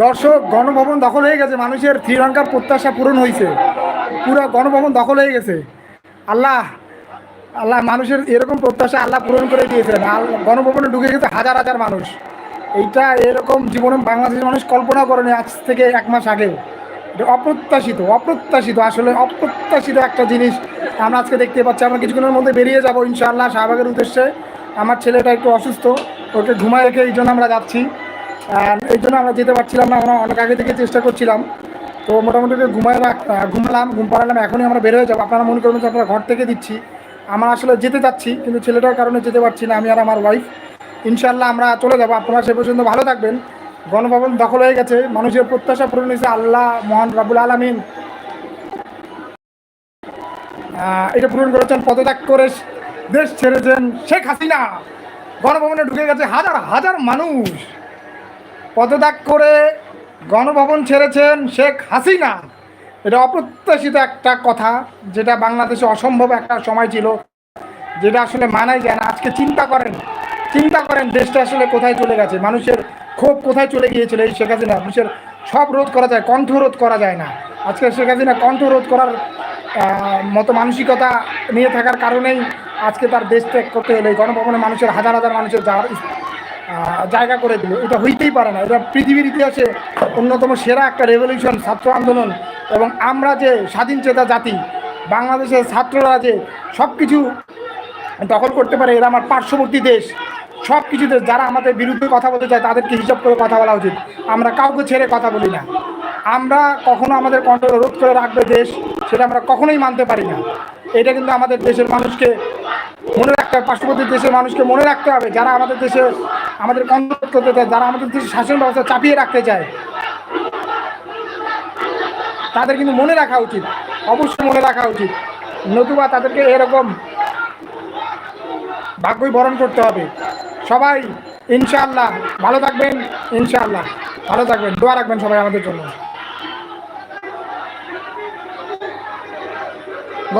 দর্শক, গণভবন দখল হয়ে গেছে। মানুষের শ্রীলঙ্কার প্রত্যাশা পূরণ হয়েছে পুরো গণভবন দখল হয়ে গেছে। আল্লাহ আল্লাহ মানুষের এরকম প্রত্যাশা আল্লাহ পূরণ করে দিয়েছেন। গণভবনে ঢুকে গেছে হাজার হাজার মানুষ। এইটা এরকম জীবনে বাংলাদেশের মানুষ কল্পনা করেনি আজ থেকে এক মাস এটা অপ্রত্যাশিত অপ্রত্যাশিত, আসলে অপ্রত্যাশিত একটা জিনিস আমরা আজকে দেখতে পাচ্ছি। আমরা কিছুক্ষণের মধ্যে বেরিয়ে যাব ইনশাআল্লাহ শাহবাগের উদ্দেশ্যে। আমার ছেলেটা একটু অসুস্থ, ওকে ঘুমায় রেখে এই জন্য আমরা যাচ্ছি। এই জন্য আমরা যেতে পারছিলাম না, আমরা অনেক আগে থেকে চেষ্টা করছিলাম। তো মোটামুটি ঘুমায় ঘুমালাম, ঘুম পাড়ালাম, এখনই আমরা বের হয়ে যাব। আপনারা মনে করবেন যে আমরা ঘর থেকে দিচ্ছি। আমরা আসলে যেতে চাচ্ছি, কিন্তু ছেলেটার কারণে যেতে পারছি না, আমি আর আমার ওয়াইফ ইনশাল্লাহ আমরা চলে যাব। আপনারা সে পর্যন্ত ভালো থাকবেন। গণভবন দখল হয়ে গেছে। মানুষের প্রত্যাশা পূরণ হয়েছে। আল্লাহ মহান রাবুল আলমিন। এটা পূরণ করেছেন, পদত্যাগ করে দেশ ছেড়েছেন শেখ হাসিনা। গণভবনে ঢুকে গেছে হাজার হাজার মানুষ। পদত্যাগ করে গণভবন ছেড়েছেন শেখ হাসিনা। এটা অপ্রত্যাশিত একটা কথা, যেটা বাংলাদেশে অসম্ভব একটা সময় ছিল, যেটা আসলে মানাই যায় না। আজকে চিন্তা করেন চিন্তা করেন, দেশটা আসলে কোথায় চলে গেছে? মানুষের ক্ষোভ কোথায় চলে গিয়েছিল এই শেখ হাসিনা? মানুষের সব রোধ করা যায়, কণ্ঠ রোধ করা যায় না। আজকে শেখ হাসিনা কণ্ঠ রোধ করার মতো মানসিকতা নিয়ে থাকার কারণেই আজকে তার দেশ ত্যাগ করতে হলে। গণভবনে মানুষের হাজার হাজার মানুষের যাওয়ার জায়গা করে দিল। এটা হইতেই পারে না। এটা পৃথিবীর ইতিহাসে অন্যতম সেরা একটা রেভলিউশন ছাত্র আন্দোলন এবং আমরা যে স্বাধীন চেতা জাতি, বাংলাদেশের ছাত্ররা যে সব কিছু দখল করতে পারে, এরা আমার পার্শ্ববর্তী দেশ। সব কিছুতে যারা আমাদের বিরুদ্ধে কথা বলতে চায়, তাদেরকে হিসাব করে কথা বলা উচিত। আমরা কাউকে ছেড়ে কথা বলি না। আমরা কখনো আমাদের কন্ট্রোল রোধ করে রাখবে দেশ, সেটা আমরা কখনোই মানতে পারি না। এটা কিন্তু আমাদের দেশের মানুষকে হবে পার্শ্ববর্তী দেশের মানুষকে মনে রাখতে হবে, যারা আমাদের দেশে, আমাদের কন্ট্রোল করতে চায় যারা আমাদের দেশের শাসন ব্যবস্থা চাপিয়ে রাখতে চায়, তাদের কিন্তু মনে রাখা উচিত, অবশ্যই মনে রাখা উচিত। নতুবা তাদেরকে এরকম ভাগ্যই বরণ করতে হবে। সবাই, ইনশাআল্লাহ, ভালো থাকবেন, ইনশাআল্লাহ, ভালো থাকবেন, দোয়া রাখবেন সবাই আমাদের জন্য।